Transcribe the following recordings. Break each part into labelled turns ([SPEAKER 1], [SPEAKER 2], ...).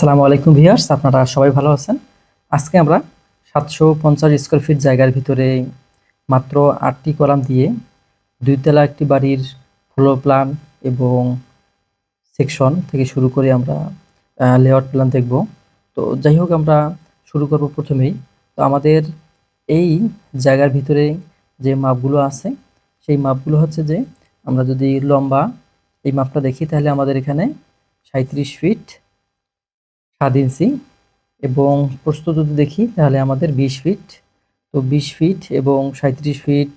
[SPEAKER 1] আসসালামু আলাইকুম ভিউয়ার্স, আপনারা সবাই ভালো আছেন? আজকে আমরা সাতশো পঞ্চাশ স্কোয়ার ফিট জায়গার ভিতরে মাত্র আটটি কলাম দিয়ে দুইতলা একটি বাড়ির ফ্লোর প্ল্যান এবং সেকশন থেকে শুরু করে আমরা লেআউট প্ল্যান দেখব। তো যাই হোক, আমরা শুরু করব প্রথমেই। তো আমাদের এই জায়গার ভিতরে যে মাপগুলো আছে, সেই মাপগুলো হচ্ছে যে আমরা যদি লম্বা এই মাপটা দেখি, তাহলে আমাদের এখানে সাঁত্রিশ ফিট সাত ইঞ্চি এবং প্রস্থ যদি দেখি, তাহলে আমাদের বিশ ফিট। তো বিশ ফিট এবং সাঁত্রিশ ফিট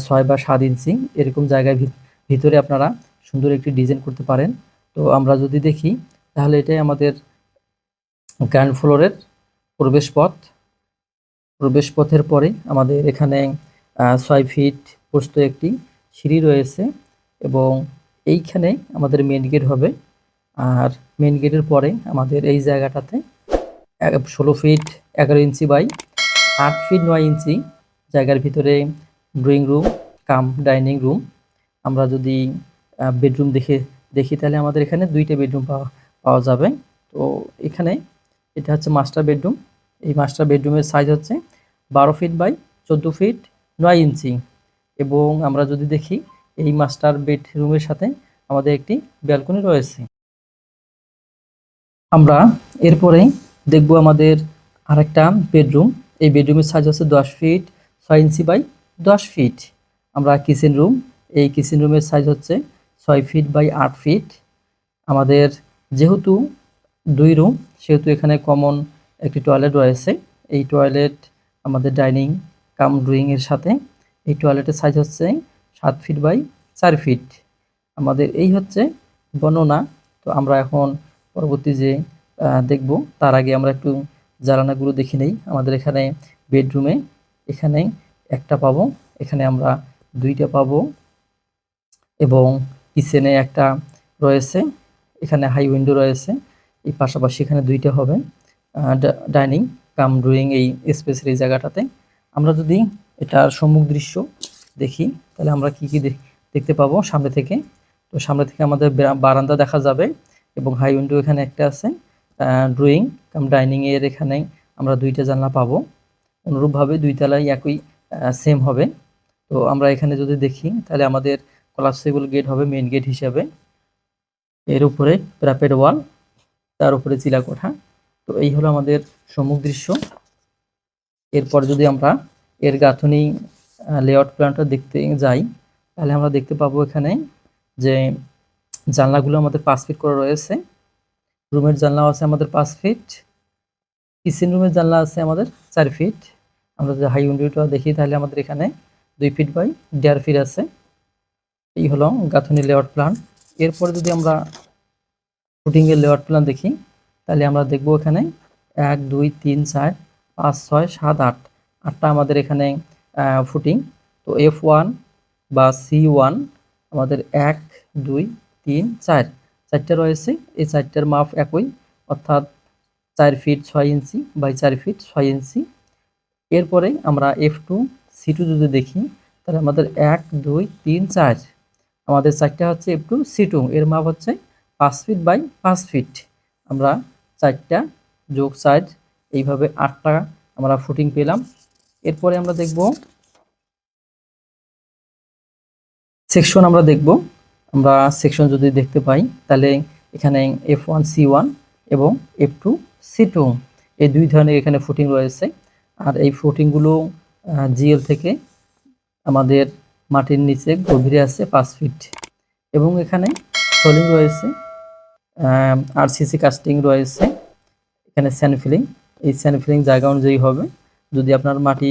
[SPEAKER 1] ছয় বা সাত ইঞ্চি এরকম জায়গার ভিত- ভিতরে আপনারা সুন্দর একটি ডিজাইন করতে পারেন। তো আমরা যদি দেখি, তাহলে এটাই আমাদের গ্রাউন্ড ফ্লোরের প্রবেশ পথ। প্রবেশ পথের পরে আমাদের এখানে ছয় ফিট প্রস্থ একটি সিঁড়ি রয়েছে এবং এইখানে আমাদের মেন গেট হবে। আর মেন গেটের পরে আমাদের এই জায়গাটাতে ষোলো ফিট এগারো ইঞ্চি বাই আট ফিট নয় ইঞ্চি জায়গার ভিতরে drawing room cum dining room আমরা যদি বেডরুম দেখে, দেখি তাহলে আমাদের এখানে দুইটা বেডরুম পাওয়া পাওয়া যাবে। তো এখানে এটা হচ্ছে মাস্টার বেডরুম এই মাস্টার বেডরুমের সাইজ হচ্ছে বারো ফিট বাই চোদ্দ ফিট নয় ইঞ্চি। এবং আমরা যদি দেখি, এই মাস্টার বেডরুমের সাথে আমাদের একটি ব্যালকনি রয়েছে। আমরা এরপরে দেখব আমাদের আরেকটা বেডরুম এই বেডরুমের সাইজ হচ্ছে দশ ফিট ছয় ইঞ্চি বাই দশ ফিট আমরা কিচেন রুম এই কিচেন রুমের সাইজ হচ্ছে ছয় ফিট বাই আট ফিট আমাদের যেহেতু দুই রুম সেহেতু এখানে কমন একটি টয়লেট রয়েছে। এই টয়লেট আমাদের ডাইনিং কাম ড্রয়িং এর সাথে। এই টয়লেটের সাইজ হচ্ছে সাত ফিট বাই চার ফিট আমাদের এই হচ্ছে বর্ণনা। তো আমরা এখন পরবর্তী যে দেখব, তার আগে আমরা একটু জ্বালানাগুলো দেখে নেই। আমাদের এখানে বেডরুমে এখানে একটা পাবো, এখানে আমরা দুইটা পাবো এবং কিচেনে একটা রয়েছে, এখানে হাই উইন্ডো রয়েছে, এই পাশাপাশি এখানে দুইটা হবে ডাইনিং কাম ড্রয়িং এই স্পেসের এই জায়গাটাতে। আমরা যদি এটার সম্মুখ দৃশ্য দেখি, তাহলে আমরা কি কি দেখ- দেখতে পাবো সামনে থেকে? তো সামনে থেকে আমাদের বারান্দা দেখা যাবে। এবং হাই উইন্ডো এখানে একটা আছে ড্রয়িং কাম ডাইনিং এর এখানে আমরা দুইটা জানলা পাবো। অনুরূপভাবে দুই তলায় একই সেম হবে। তো আমরা এখানে যদি দেখি, তাহলে আমাদের কলাপসেবল গেট হবে মেইন গেট হিসাবে। এর উপরে প্যারাপেড ওয়াল তার উপরে চিলা কোঠা। তো এই হলো আমাদের সম্মুখ দৃশ্য। এরপর যদি আমরা এর গাঁথনি লেআউট প্ল্যানটা দেখতে যাই, তাহলে আমরা দেখতে পাবো এখানে যে জানলাগুলো আমাদের পাঁচ ফিট করে রয়েছে। রুমের জানলা আছে আমাদের পাঁচ ফিট। কিচেন রুমের জানলা আছে আমাদের চার ফিট। আমরা যদি হাই উইন্ডোটা দেখি তাহলে আমাদের এখানে দুই ফিট বাই দেড় ফিট আছে। এই হলো গাঁথনি লেআউট প্ল্যান এরপরে যদি আমরা ফুটিংয়ের লেআউট প্ল্যান দেখি, তাহলে আমরা দেখব এখানে এক, দুই, তিন, চার, পাঁচ, ছয়, সাত, আট। আটটা আমাদের এখানে ফুটিং তো এফ ওয়ান বা সি ওয়ান আমাদের এক, দুই তিন, চার। চারটা রয়েছে। এই চারটার মাপ একই, অর্থাৎ চার ফিট ছয় ইঞ্চি বাই চার ফিট ছয় ইঞ্চি। এরপরে আমরা এফ টু সি টু যদি দেখি, তাহলে আমাদের এক, দুই, তিন, চার। আমাদের চারটা হচ্ছে এফ টু সি টু এর মাপ হচ্ছে পাঁচ ফিট বাই পাঁচ ফিট। আমরা চারটা যোগ চার, এইভাবে আটটা আমরা ফুটিং পেলাম। এরপরে আমরা দেখব সেকশন আমরা দেখব। আমরা সেকশন যদি দেখতে পাই তাহলে এখানে এফ ওয়ান সি ওয়ান এবং এফ টু সি টু এই দুই ধরনের এখানে ফুটিং রয়েছে। আর এই ফুটিংগুলো জিএল থেকে আমাদের মাটির নিচে গভীরে আছে পাঁচ ফিট এবং এখানে সোলিং রয়েছে আরসিসি কাস্টিং রয়েছে এখানে স্যান্ড ফিলিং এই স্যান্ড ফিলিং জায়গা অনুযায়ী হবে। যদি আপনার মাটি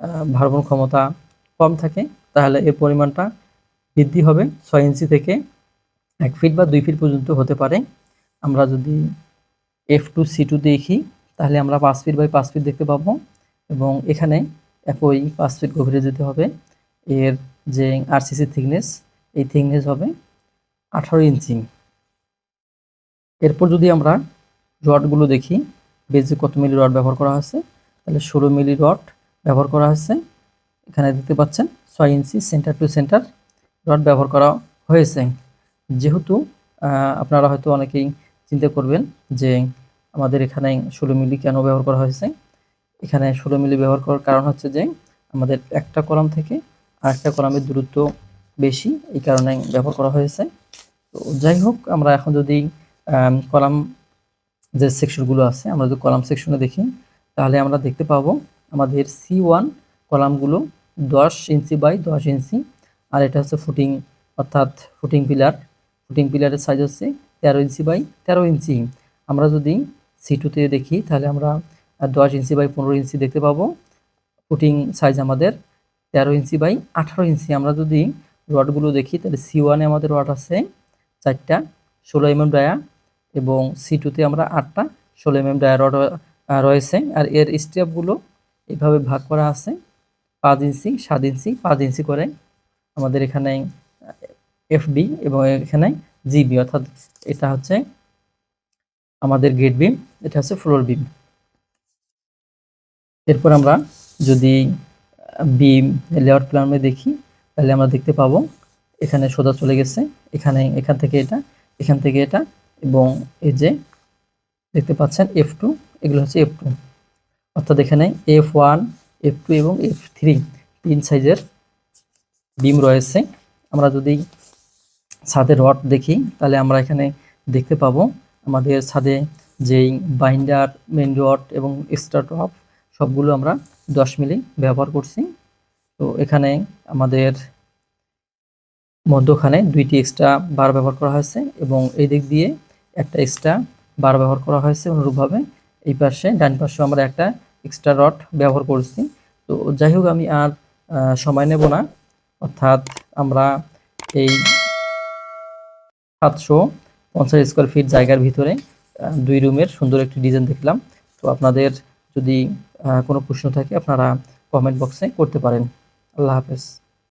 [SPEAKER 1] আহ, ভারবহন ক্ষমতা কম থাকে তাহলে এর পরিমাণটা বৃদ্ধি হবে ছয় ইঞ্চি থেকে এক ফিট বা দুই ফিট পর্যন্ত হতে পারে। আমরা যদি এফ টু সি টু দেখি, তাহলে আমরা পাঁচ ফিট বাই পাঁচ ফিট দেখতে পাবো এবং এখানে একই পাঁচ ফিট গভীরে যেতে হবে। এর যে আরসিসি থিকনেস এই থিকনেস হবে আঠারো ইঞ্চি। এরপর যদি আমরা রডগুলো দেখি বেজে কত মিলি রড ব্যবহার করা হয়েছে, তাহলে ষোলো মিলি রড ব্যবহার করা হয়েছে। এখানে দেখতে পাচ্ছেন ছয় inch centre to centre rod ব্যবহার করা হয়েছে। যেহেতু আপনারা হয়তো অনেকেই চিন্তা করবেন যে আমাদের এখানে ষোলো মিলি কেন ব্যবহার করা হয়েছে? এখানে ষোলো মিলি ব্যবহার করার কারণ হচ্ছে যে আমাদের একটা কলাম থেকে আরেকটা কলামের দূরত্ব বেশি, এই কারণে ব্যবহার করা হয়েছে। তো যাই হোক, আমরা এখন যদি কলাম যে সেকশনগুলো আছে, আমরা যদি কলাম সেকশনে দেখি, তাহলে আমরা দেখতে পাবো আমাদের সি ওয়ান কলামগুলো দশ ইঞ্চি বাই দশ ইঞ্চি আর এটা হচ্ছে ফুটিং অর্থাৎ ফুটিং পিলার ফুটিং পিলারের সাইজ হচ্ছে তেরো ইঞ্চি বাই তেরো ইঞ্চি। আমরা যদি সি টুতে দেখি, তাহলে আমরা দশ ইঞ্চি বাই পনেরো ইঞ্চি দেখতে পাবো। ফুটিং সাইজ আমাদের তেরো ইঞ্চি বাই আঠারো ইঞ্চি। আমরা যদি রডগুলো দেখি, তাহলে সি ওয়ানে আমাদের রড আছে চারটা ষোলো এমএম ডায়া এবং সি টুতে আমরা আটটা ষোলো এমএম ডায়া রড রয়েছে। আর এর স্টেপগুলো এভাবে ভাগ করা আছে, পাঁচ ইঞ্চি, সাত ইঞ্চি, পাঁচ ইঞ্চি করে। আমাদের এখানে এফবি এবং এখানে জিবি অর্থাৎ এটা হচ্ছে আমাদের গেট বিম এটা হচ্ছে ফ্লোর বিম এরপর আমরা যদি বিম লেআউট প্ল্যানে দেখি, তাহলে আমরা দেখতে পাবো, এখানে সোজা চলে গেছে, এখানে, এখান থেকে এটা, এখান থেকে এটা, এবং এই যে দেখতে পাচ্ছেন এফ টু এগুলো হচ্ছে এফ টু অর্থাৎ এখানে এফ ওয়ান এফ টু এবং এফ থ্রি তিন সাইজের বিম রয়েছে। আমরা যদি ছাদে রড দেখি, তাহলে আমরা এখানে দেখতে পাবো আমাদের ছাদে যেই বাইন্ডার, মেন রড এবং এক্সট্রা টপ, সবগুলো আমরা দশ মিলি ব্যবহার করছি। তো এখানে আমাদের মধ্যখানে দুইটি এক্সট্রা বার ব্যবহার করা হয়েছে এবং এই দিক দিয়ে একটা এক্সট্রা বার ব্যবহার করা হয়েছে অনুরূপভাবে। এই পাশে, ডান পাশে আমরা একটা এক্সট্রা রড ব্যবহার করছি। তো যাই হোক, আমি আর সময় নেব না। অর্থাৎ আমরা এই সাতশো পঞ্চাশ স্কোয়ার ফিট জায়গার ভিতরে দুই রুমের সুন্দর একটি ডিজাইন দেখলাম। তো আপনাদের যদি কোনো প্রশ্ন থাকে আপনারা কমেন্ট বক্সে করতে পারেন। আল্লাহ হাফেজ।